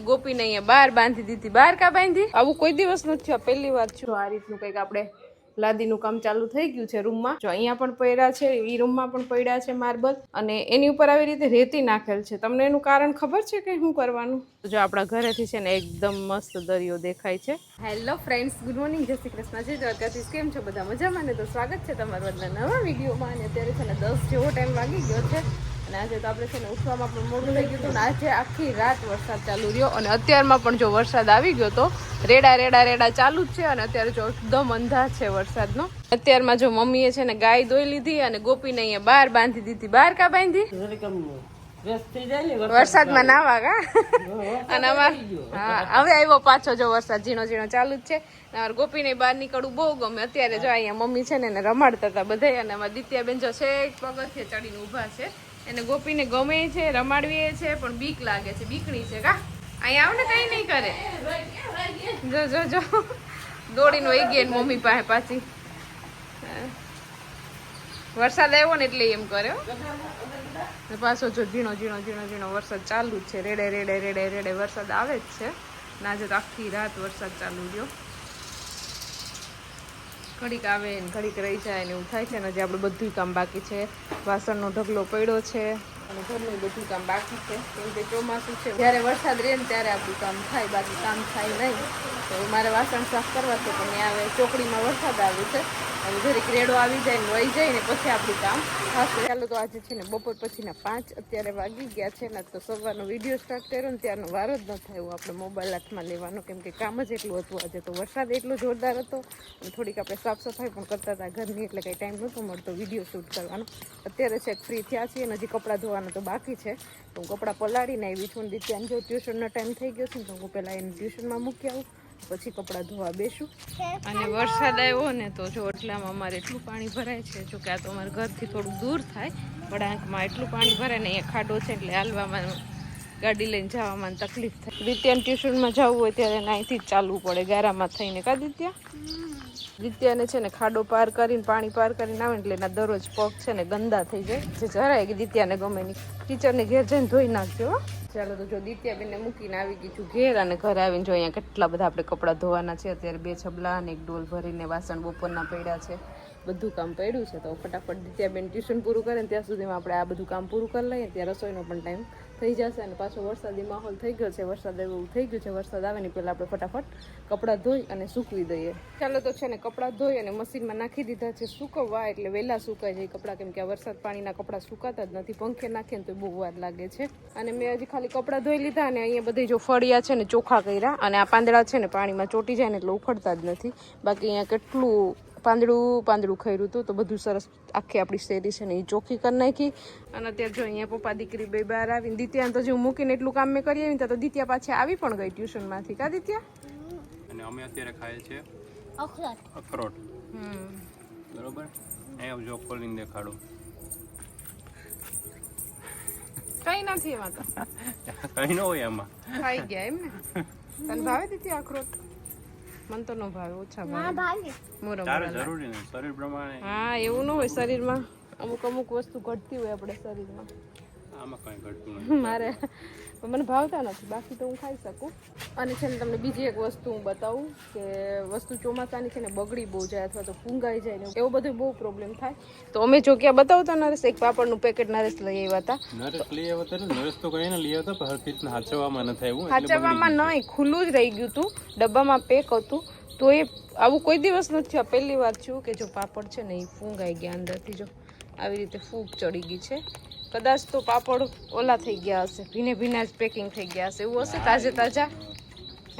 ગોપીને અહીંયા બાર બાંધી દીધી. બાર કા બાંધી? આવું કોઈ દિવસ નથી થયું પહેલી વાર છું. આ રીતનું કંઈક આપણે લાદીનું કામ ચાલુ થઈ ગયું છે રૂમમાં. જો અહીંયા પણ પડ્યા છે એ રૂમમાં પણ પડ્યા છે માર્બલ. અને એની ઉપર આવી રીતે રેતી નાખેલ છે. તમને એનું કારણ ખબર છે કે શું કરવાનું? જો આપણા ઘરેથી છે ને એકદમ મસ્ત દરિયો દેખાય છે. હેલો ફ્રેન્ડ્સ ગુડ મોર્નિંગ જય શ્રી કૃષ્ણ. જય દ્વારકાથી કેમ છો બધા? મજામાં ને? તો સ્વાગત છે તમારું બધા નવા વિડીયોમાં. અને અત્યારે છે ને દસ જેવો ટાઈમ વાગી ગયો છે. અને આજે તો આપણે છે ને ઉઠવામાં પણ મોડું થઈ ગયું હતું ને આજે આખી રાત વરસાદ ચાલુ રહ્યો અને અત્યારમાં પણ જો વરસાદ આવી ગયો તો રેડા રેડા રેડા ચાલુ જ છે અને અત્યારે જો એકદમ અંધા છે વરસાદનો. અત્યારમાં જો મમ્મીએ છે ને ગાય દોઈ લીધી અને ગોપીને અહીંયા બહાર બાંધી દીધી. બહાર કા બાંધી? વરસાદમાં નાવા કા? અને હા, હવે આવ્યો પાછો જો વરસાદ ઝીણો ઝીણો ચાલુ જ છે. અમારે ગોપીને બહાર નીકળવું બહુ ગમે. અત્યારે જો અહીંયા મમ્મી છે ને રમાડતા હતા બધા અને અમારા દિત્યાબેન જો છે પગથિયે ચડીને ઊભા છે. એને ગોપીને ગમે છે રમાડવી છે, પણ બીક લાગે છે, બીકણી છે, કા? અહીંયા આવ ને કઈ નહીં કરે. જો જો જો. દોડીને વહી ગઈ મમ્મી પાસે પાછી. વરસાદ આવ્યો ને એટલે એમ કર્યો. પાછો જો ઝીણો ઝીણો ઝીણો ઝીણો વરસાદ ચાલુ જ છે. રેડે રેડે રેડે રેડે વરસાદ આવે જ છે. ને આજે તો આખી રાત વરસાદ ચાલુ રહ્યો. ઘડીક આવે ને ઘડીક રહી જાય ને એવું થાય છે ને હજી આપણે બધું કામ બાકી છે. વાસણનો ઢગલો પડ્યો છે. અને ઘરનું બધું કામ બાકી છે. કેમ કે ચોમાસું છે, જ્યારે વરસાદ રહે ને ત્યારે આપણું કામ થાય, બાકી કામ થાય નહીં. તો મારે વાસણ સાફ કરવા છે, પણ આવે ચોકડીમાં વરસાદ આવે છે. અને જરીક રેડો આવી જાય ને વહી જાય ને પછી આપણું કામ થશે. ચાલો તો આજે છે ને બપોર પછીના પાંચ અત્યારે વાગી ગયા છે ને તો સવારનો વીડિયો સ્ટાર્ટ કર્યો ને ત્યારનો વારો જ ન થયો આપણે મોબાઈલ હાથમાં લેવાનો, કેમ કે કામ જ એટલું હતું આજે. તો વરસાદ એટલો જોરદાર હતો અને થોડીક આપણે સાફ સફાઈ પણ કરતા હતા ઘરની, એટલે કંઈ ટાઈમ નહોતો મળતો વીડિયો શૂટ કરવાનો. અત્યારે છે ફ્રી થયા છીએ અને હજી કપડાં ધોવાના તો બાકી છે. તો હું કપડાં પલાળીને આવી છું અને ત્યાં જો ટ્યુશનનો ટાઈમ થઈ ગયો છે ને તો હું પહેલાં એને ટ્યુશનમાં મૂકી આવું. પછી કપડાં ધોવા બેસું. અને વરસાદ આવ્યો ને તો જો એટલામાં અમારે એટલું પાણી ભરાય છે, જો કે આ તો અમારા ઘરથી થોડું દૂર થાય વળાંકમાં એટલું પાણી ભરાય ને અહીંયા ખાડો છે એટલે હાલવામાં ગાડી લઈને જવામાં તકલીફ થાય. દિત્યાને ટ્યુશનમાં જવું હોય ત્યારે અહીંથી જ ચાલવું પડે, ગારામાં થઈને. કા દિત્યા? દિત્યાને છે ને ખાડો પાર કરીને, પાણી પાર કરીને આવે એટલે એના દરરોજ પગ છે ને ગંદા થઈ જાય. જે જરાય કે દિત્યાને ગમે નહીં. ટીચરને ઘેર જઈને ધોઈ નાખજો ચાલો તો જો દિત્યાબેનને મૂકીને આવી ગઈ છું ઘેર અને ઘરે આવીને જો અહીંયા કેટલા બધા આપણે કપડાં ધોવાના છે. અત્યારે બે છબલા અને એક ડોલ ભરીને વાસણ બપોરના પડ્યા છે. બધું કામ પડ્યું છે, તો ફટાફટ દિત્યાબેન ટ્યુશન પૂરું કરે ને ત્યાં સુધીમાં આપણે આ બધું કામ પૂરું કરી લઈએ ત્યાં રસોઈનો પણ ટાઈમ થઈ જશે અને પાછો વરસાદી માહોલ થઈ ગયો છે, વરસાદ એવું થઈ ગયું છે, વરસાદ આવે ને પહેલાં આપણે ફટાફટ કપડાં ધોઈ અને સૂકવી દઈએ. ચાલો તો છે ને કપડાં ધોઈ અને મશીનમાં નાખી દીધા છે, સૂકવવા એટલે વહેલા સુકાઈ જાય કપડાં કેમ કે આ વરસાદ પાણીના કપડાં સુકાતા જ નથી, પંખે નાખીએ તો બહુ વાર લાગે છે. અને મેં હજી ખાલી કપડાં ધોઈ લીધા અને અહીંયા બધે જો ફળિયા છે ને ચોખા કર્યા અને આ પાંદડા છે ને પાણીમાં ચોટી જાય ને એટલે ઉખડતા જ નથી. બાકી અહીંયા કેટલું પાંદડું પાંદડું ખર્યું હતું તો બધું સરસ આખી આપણી શેરી છે ને એ ચોખ્ખી કરી નાખી. અને અત્યારે જો અહીંયા પપ્પા દીકરી બે બહાર આવીને દિત્યાને તો જો મૂકીને એટલું કામ મેં કરી આવી તો દિત્યા પાછી આવી પણ ગઈ ટ્યુશનમાંથી. કા દિત્યા? અને અમે અત્યારે ખાઈએ છીએ અખરોટ. અખરોટ. હમ. બરોબર? એ જો ખોલીને દેખાડો. કઈ નથી એમાં તો. કઈ ન હોય એમાં ખાઈ ગયા એમ ને? તને ભાવે દિત્યા અખરોટ? મને તો ન ભાવે ઓછા ભાવે. જરૂરી નહીં શરીર પ્રમાણે. હા એવું ન હોય શરીરમાં. અમુક અમુક વસ્તુ ઘટતી હોય આપણે શરીરમાં. આમાં કઈ ઘટતું નથી. મારે મને ભાવતા નથી. બાકી તો હું ખાઈ શકું. અને છે ને તમને બીજી એક વસ્તુ હું બતાવું કે વસ્તુ ચોમાસાની છે ને બગડી બહુ જાય અથવા તો ફૂંગાઈ જાય ને એવો. બધો બહુ પ્રોબ્લેમ થાય. તો અમે જો ક્યાં બતાવતા નરેશ એક પાપડનું પેકેટ નરેશ લઈ આવ્યા હતા. નરેશ લઈ આવ્યો હતો નરેશ તો કઈ ને લઈ આવતા પણ હરખી રીતના ન થાય એટલે નહીં ખુલ્લું જ રહી ગયું હતું ડબ્બામાં પેક હતું. તો એ આવું કોઈ દિવસ નથી આ પહેલી વાર છું કે જો પાપડ છે ને એ ફૂંગાઈ ગયા અંદરથી જો. આવી રીતે ફૂગ ચડી ગઈ છે. કદાચ તો પાપડ ઓલા થઈ ગયા હશે ભીને ભીના જ પેકિંગ થઈ ગયા હશે. એવું હશે તાજે તાજા?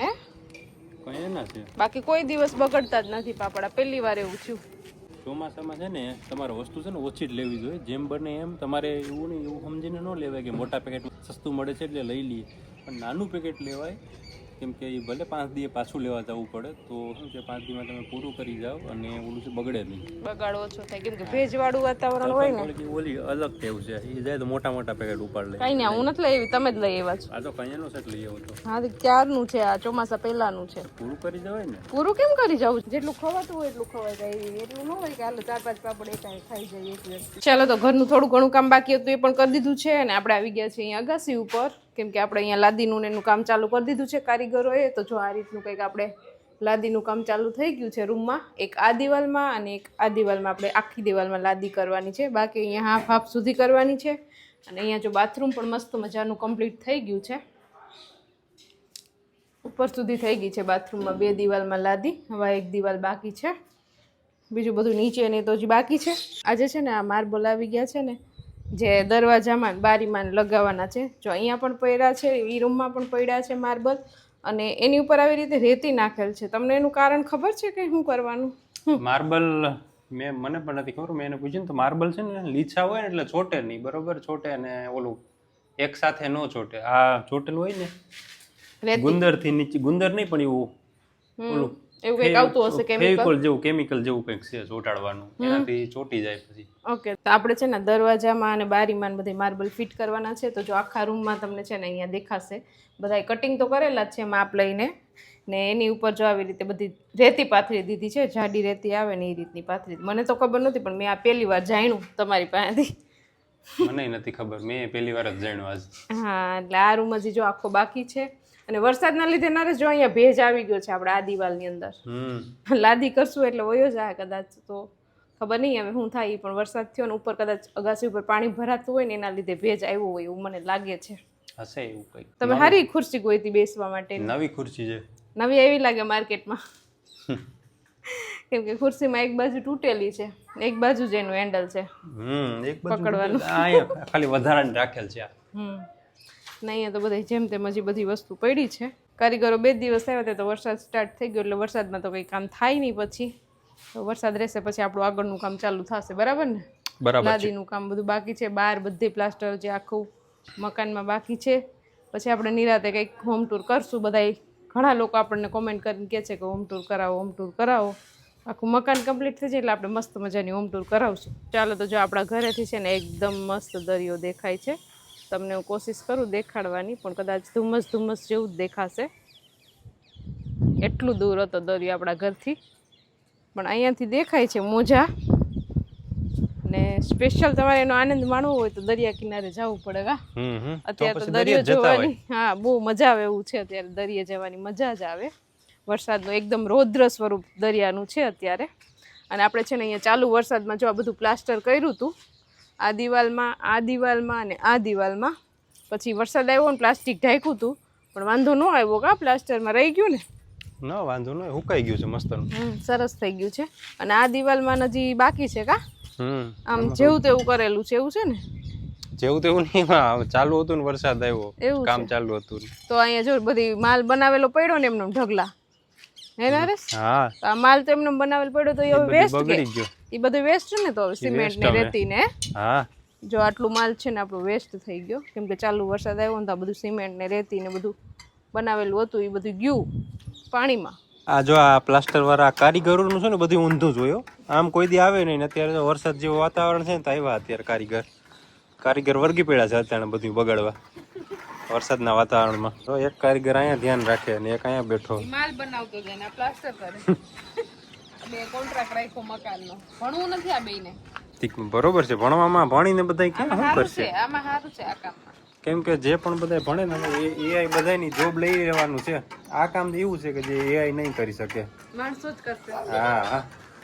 હે? બાકી કોઈ દિવસ બગડતા જ નથી પાપડ. પહેલી વાર એવું થયું. ચોમાસામાં છે ને તમારે વસ્તુ છે ને ઓછી જ લેવી જોઈએ. જેમ બને એમ તમારે એવું નહીં એવું સમજીને ન લેવાય કે મોટા પેકેટ સસ્તું મળે છે એટલે લઈ લઈએ. પણ નાનું પેકેટ લેવાય કેમ કે એ ભલે પાંચ દિવસે પાછું લેવા જવું પડે તો શું છે પાંચ દિવસમાં તમે પૂરું કરી જાઓ અને ઓલું છે બગડે નહીં. બગાડ ઓછો થાય કેમ કે ભેજવાળું વાતાવરણ હોય ને. ઓલી અલગ ટેવ છે એ જાય તો મોટા મોટા પેકેટ ઉપાડ લે. કઈ નહીં હું નથી લઈ આવી તમે જ લઈ આવ્યા છો. આ તો કયાનો સેટ લઈ આવ્યો તો. હા તો ક્યારનું છે આ ચોમાસા પહેલાનું છે? પૂરું કરી જવાય ને? પૂરું કેમ કરી જવું જેટલું ખવાતું હોય એટલું ખવાય જાય. એટલું ન હોય કે હાલ ચાર પાંચ પાપડ એકાય ખાઈ જાય એક વ્યક્તિ ચાલો તો ઘરનું થોડું ઘણું કામ બાકી હતું એ પણ કરી દીધું છે અને આપણે આવી ગયા છીએ અહીંયા અગાસી ઉપર. કેમ કે આપણે અહીંયા લાદીનું એનું કામ ચાલુ કરી દીધું છે કારીગરોએ. તો જો આ રીતનું કંઈક આપણે લાદીનું કામ ચાલુ થઈ ગયું છે રૂમમાં, એક આ દિવાલમાં અને એક આ દિવાલમાં આપણે આખી દિવાલમાં લાદી કરવાની છે. બાકી અહીંયા હાફ હાફ સુધી કરવાની છે. અને અહીંયા જો બાથરૂમ પણ મસ્ત મજાનું કમ્પ્લીટ થઈ ગયું છે. ઉપર સુધી થઈ ગઈ છે બાથરૂમમાં બે દિવાલમાં લાદી, હવે એક દિવાલ બાકી છે. બીજું બધું નીચે ને તો હજી બાકી છે. આજે છે ને આ માર્બલ આવી ગયા છે ને જે દરવાજામાં બારીમાં લગાવવાના છે. જો અહીંયા પણ પડ્યા છે એ રૂમમાં પણ પડ્યા છે માર્બલ અને એની ઉપર આવી રીતે રેતી નાખેલ છે. તમને એનું કારણ ખબર છે કે શું કરવાનું? માર્બલ મેં મને પણ નથી ખબર મેં એને પૂછ્યું ને તો માર્બલ છે ને લીછા હોય ને એટલે ચોટે નહીં બરોબર? ચોટે ને ઓલું એક સાથે ન ચોટે આ ચોટેલું હોય ને ગુંદરથી નીચે ગુંદર નહીં પણ એવું ઓલું એવું કંઈક આવતું હશે કેમિકલ જેવું કેમિકલ જેવું કંઈક છે ચોટાડવાનું. એનાથી ચોટી જાય પછી. ઓકે તો આપણે છે ને દરવાજામાં અને બારીમાં બધે માર્બલ ફિટ કરવાના છે. તો જો આખા રૂમમાં તમને છે ને અહીંયા દેખાશે. બધા કટિંગ તો કરેલા જ છે માપ લઈને. ને એની ઉપર જો આવી રીતે બધી રેતી પાથરી દીધી છે જાડી રેતી આવે ને એ રીતની પાથરી મને તો ખબર નથી પણ મેં આ પહેલી વાર જાણ્યું તમારી પાસેથી. મને નથી ખબર મેં પહેલી વાર જ જાણ્યું આજ. હા એટલે આ રૂમ હજી જો આખો બાકી છે. અને વરસાદના લીધે નરેશ જો અહીંયા ભેજ આવી ગયો છે આપણે આ દિવાલની અંદર. લાદી કરશું એટલે વયો જાય કદાચ તો ખબર નહીં હવે શું થાય પણ વરસાદ થયો ને ઉપર કદાચ અગાસી ઉપર પાણી ભરાતું હોય ને એના લીધે ભેજ આવ્યો હોય એવું મને લાગે છે. હશે એવું કંઈક. તમે સારી ખુરશી ગોઈતી બેસવા માટે. નવી ખુરશી છે. નવી એવી લાગે માર્કેટમાં. કેમ કે ખુરશીમાં એક બાજુ તૂટેલી છે એક બાજુ જ એનું હેન્ડલ છે. હમ એક બાજુ પકડવાનું. ખાલી વધારાને રાખેલ છે હમ. ને અહીંયા તો બધા જેમ તેમ હજી બધી વસ્તુ પડી છે. કારીગરો બે દિવસ આવ્યા હતા તો વરસાદ સ્ટાર્ટ થઈ ગયો એટલે વરસાદમાં તો કંઈ કામ થાય નહીં પછી. તો વરસાદ રહેશે પછી આપણું આગળનું કામ ચાલુ થશે. બરાબર ને? બરાબર લાદીનું કામ બધું બાકી છે. બહાર બધે પ્લાસ્ટર જે આખું મકાનમાં બાકી છે. પછી આપણે નિરાતે કંઈક હોમ ટૂર કરશું. બધાય ઘણા લોકો આપણને કોમેન્ટ કરીને કહે છે કે હોમ ટૂર કરાવો હોમ ટૂર કરાવો. આખું મકાન કમ્પ્લીટ થઈ જાય એટલે આપણે મસ્ત મજાની હોમ ટૂર કરાવશું. ચાલો તો જો આપણા ઘરેથી છે ને એકદમ મસ્ત દરિયો દેખાય છે. તમને હું કોશિશ કરું દેખાડવાની પણ કદાચ ધુમ્મસ ધુમ્મસ જેવું જ દેખાશે. એટલું દૂર હતો દરિયો આપણા ઘરથી. પણ અહીંયાથી દેખાય છે મોજા. ને સ્પેશિયલ તમારે એનો આનંદ માણવો હોય તો દરિયા કિનારે જવું પડે કા અત્યારે તો દરિયો જોવાની હા બહુ મજા આવે એવું છે અત્યારે દરિયે જવાની મજા જ આવે. વરસાદનું એકદમ રૌદ્ર સ્વરૂપ દરિયાનું છે અત્યારે. અને આપણે છે ને અહીંયા ચાલુ વરસાદમાં જો આ બધું પ્લાસ્ટર કર્યું હતું આ દિવાલમાં આ દિવાલમાં અને આ દિવાલમાં. પછી વરસાદ આવ્યો ને પ્લાસ્ટિક ઢાંક્યું હતું. પણ વાંધો ન આવ્યો કા પ્લાસ્ટરમાં રહી ગયું ને. ના વાંધો નહીં હુકાઈ ગયું છે મસ્ત સરસ થઈ ગયું છે. અને આ દિવાલમાં હજી બાકી છે કા? આમ જેવું તેવું કરેલું છે એવું છે ને? જેવું તેવું નહીં ચાલુ હતું ને વરસાદ આવ્યો. કામ ચાલુ હતું તો અહીંયા જો બધી માલ બનાવેલો પડ્યો ને એમનો ઢગલા. હે નરેશ હા. આ માલ તો એમને બનાવેલ પડ્યો તો એ હવે વેસ્ટ કે? બગડી ગયો. એ બધું વેસ્ટ ને તો સિમેન્ટ ને રેતી ને હા? જો આટલું માલ છે ને આપણો વેસ્ટ થઈ ગયો. કેમ કે ચાલુ વરસાદ આવ્યો ને તો આ બધું સિમેન્ટ ને રેતી ને બધું બનાવેલું હતું એ બધું ગયું પાણીમાં. આ જો આ પ્લાસ્ટર વાળા કારીગરોનું છે ને બધું ઊંધું જોયો આમ કોઈ દી આવે નહીં ને અત્યારે તો વરસાદ જેવું વાતાવરણ છે ને તો આવ્યા અત્યારે કારીગર. કારીગર વર્ગી પડ્યા છે અત્યારે બધું બગાડવા. વરસાદના વાતાવરણમાં. તો એક કારીગર અહીંયા ધ્યાન રાખે અને એક અહીંયા બેઠો. માલ બનાવતો જાય પ્લાસ્ટર કરે બે કોન્ટ્રાક્ટ રાખ્યો મકાનનો. ભણવું નથી આ બેને બરોબર છે. ભણવામાં ભણીને બધા ક્યાં શું કરશે આમાં સારું છે આ કામમાં. કેમ કે જે પણ બધા ભણે ને એ એઆઈ બધાની જોબ લઈ લેવાનું છે. આ કામ એવું છે કે જે એઆઈ નહીં કરી શકે. માણસો જ કરશે. હા હા.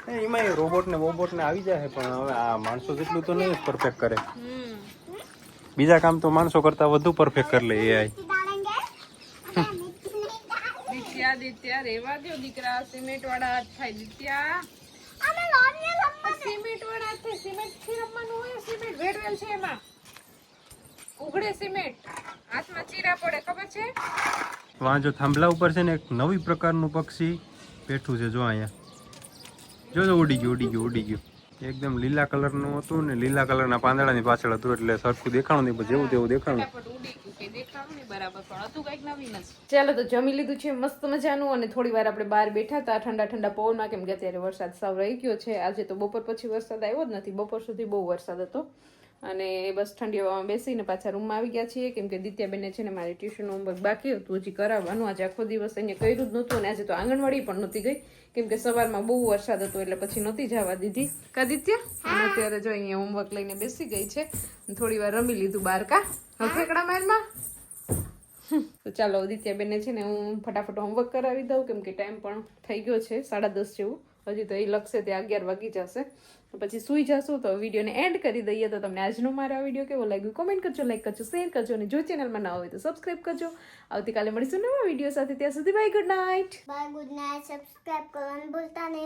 એ એમાં રોબોટ ને બોબોટ ને આવી જાય પણ હવે આ માણસો જેટલું તો નહીં પરફેક્ટ કરે. બીજા કામ તો માણસો કરતા વધુ પરફેક્ટ કરી લે એઆઈ દિત્યા દિત્યા રેવા દો દીકરા. સિમેન્ટ વાળા હાથ થાય દિત્યા. સિમેન્ટ વાળા હાથ થાય સિમેન્ટથી રમવાનું હોય સિમેન્ટ ભેળવેલ છે એમાં. ઉઘડે સિમેન્ટ. હાથમાં ચીરા પડે ખબર છે? વાંજો થાંભલા ઉપર છે ને એક નવી પ્રકારનું પક્ષી બેઠું છે જો અહીંયા. જો જો ઉડી ગયું ઉડી ગયું ઉડી ગયું. એકદમ લીલા કલરનું હતું ને લીલા કલરના પાંદડાની પાછળ હતું એટલે સરખું દેખાણું નહીં પણ જેવું તેવું દેખાણું. ફટાફટ ઉડી ગયું કે દેખાણું નહીં બરાબર પણ હતું કંઈક નવીન જ. ચાલો તો જમી લીધું છે મસ્ત મજાનું અને થોડી વાર આપણે બહાર બેઠા હતા ઠંડા ઠંડા પવનમાં કેમ કે અત્યારે વરસાદ સાવ રહી ગયો છે. આજે તો બપોર પછી વરસાદ આવ્યો જ નથી બપોર સુધી બહુ વરસાદ હતો. અને બસ ઠંડી હવામાં બેસીને પાછા રૂમમાં આવી ગયા છીએ. કેમ કે દિત્યાબેને છે ને મારે ટ્યુશન હોમવર્ક બાકી હતું, હજી કરાવવાનું. આજે આખો દિવસ અહીંયા કર્યું જ નહોતું અને આજે તો આંગણવાડી પણ નહોતી ગઈ. કેમ કે સવારમાં બહુ વરસાદ હતો એટલે પછી નહોતી જવા દીધી. કા દિત્યા? અને અત્યારે જો અહીંયા હોમવર્ક લઈને બેસી ગઈ છે. થોડી વાર રમી લીધું બાર કા હવે ફેકડા મારમાં? તો ચાલો દિત્યાબેને છે ને હું ફટાફટ હોમવર્ક કરાવી દઉં, કેમ કે ટાઈમ પણ થઈ ગયો છે, સાડા દસ જેવું. હજી તો એ લખશે ત્યાં અગિયાર વાગી જશે. તો પછી સૂઈ જશો તો વિડીયોને એન્ડ કરી દઈએ તો તમને આજનો મારો આ વીડિયો કેવો લાગ્યો? કોમેન્ટ કરજો લાઈક કરજો શેર કરજો અને જો ચેનલમાં ના હોય તો સબસ્ક્રાઈબ કરજો. આવતીકાલે મળીશું નવા વીડિયો સાથે. ત્યાં સુધી bye good night bye good night subscribe કરવાનું ભૂલતા નહીં.